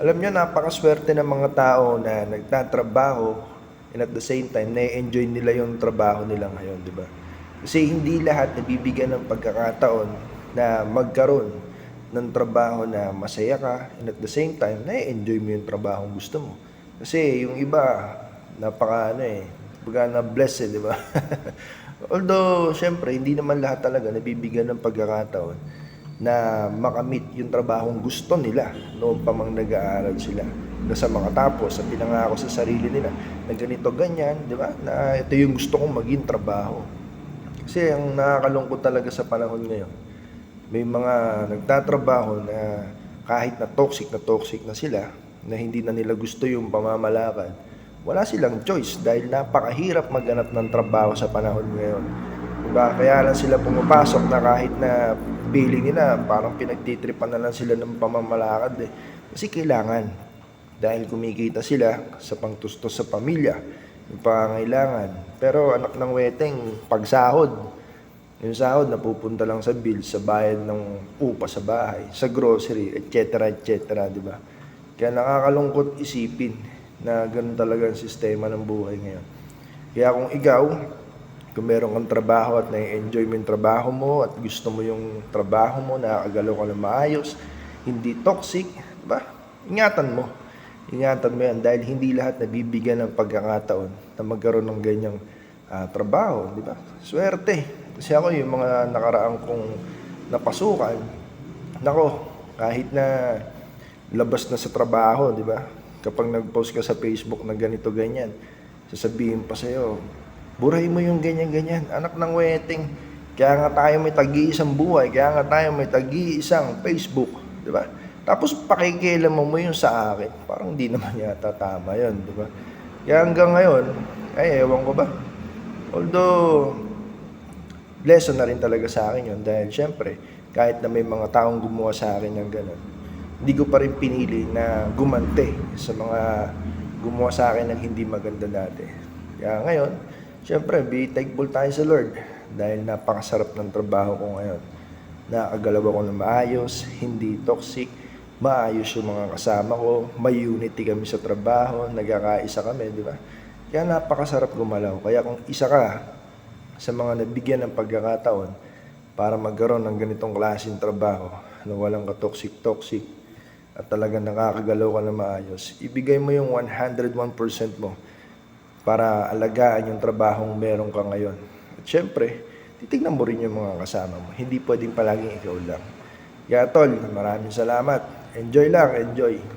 Alam nyo, napakaswerte ng mga tao na nagtatrabaho and at the same time, na-enjoy nila yung trabaho nila ngayon, di ba? Kasi hindi lahat nabibigyan ng pagkakataon na magkaroon ng trabaho na masaya ka and at the same time, na-enjoy mo yung trabaho gusto mo. Kasi yung iba, napaka ano eh, baga na bless eh, di ba? Although, syempre, hindi naman lahat talaga nabibigyan ng pagkakataon na makamit yung trabahong gusto nila noong pa mang nag-aaral sila. Na sa makatapos, sa pinangako sa sarili nila, na ganito, ganyan, di ba? Na ito yung gusto kong maging trabaho. Kasi ang nakakalungkot talaga sa panahon ngayon, may mga nagtatrabaho na kahit na toxic na toxic na sila, na hindi na nila gusto yung pamamalakad, wala silang choice dahil napakahirap maghanap ng trabaho sa panahon ngayon. Diba? Kaya lang sila pumapasok na kahit na billing nila, parang pinagtitripan na lang sila ng pamamalakad eh. Kasi kailangan. Dahil kumikita sila sa pangtustos sa pamilya, yung pangangailangan. Pero anak ng weteng, pagsahod, yung sahod napupunta lang sa bill, sa bayad ng upa sa bahay, sa grocery, etc. etc. di ba? Kaya nakakalungkot isipin na ganun talaga ang sistema ng buhay ngayon. Kaya kung ikaw, kung meron kang trabaho at na-enjoy mo yung trabaho mo at gusto mo yung trabaho mo, nakakagalaw ka na maayos, hindi toxic, di ba? Ingatan mo. Ingatan mo yan dahil hindi lahat nabibigyan ng pagkakataon na magkaroon ng ganyang ah, trabaho, di ba? Swerte. Kasi ako yung mga nakaraang kong napasukan, nako, kahit na labas na sa trabaho, di ba? Kapag nag-post ka sa Facebook na ganito ganyan, sasabihin pa sa'yo, buray mo yung ganyan-ganyan, anak ng wedding. Kaya nga tayo may tagi-isang buhay, kaya nga tayo may tagi-isang Facebook, di ba? Tapos pakikialam mo mo yun sa akin, parang hindi naman yata tama yun, di ba? Kaya hanggang ngayon, ay ewan ko ba. Although, lesson na rin talaga sa akin yun dahil syempre, kahit na may mga taong gumawa sa akin ng gano'n, hindi ko pa rin pinili na gumante sa mga gumawa sa akin ng hindi maganda dati. Kaya ngayon, syempre, be thankful tayo sa Lord dahil napakasarap ng trabaho ko ngayon. Nakagalaw ako ng maayos, hindi toxic, maayos yung mga kasama ko, may unity kami sa trabaho, nagkakaisa kami, di ba? Kaya napakasarap gumalaw. Kaya kung isa ka sa mga nabigyan ng pagkakataon para magkaroon ng ganitong klaseng trabaho na walang ka-toxic-toxic at talagang nakakagalaw ka na maayos, ibigay mo yung 101% mo para alagaan yung trabahong meron ka ngayon. At syempre, titignan mo rin yung mga kasama mo. Hindi pwedeng palaging ikaw lang. Kaya tol, maraming salamat. Enjoy lang, enjoy.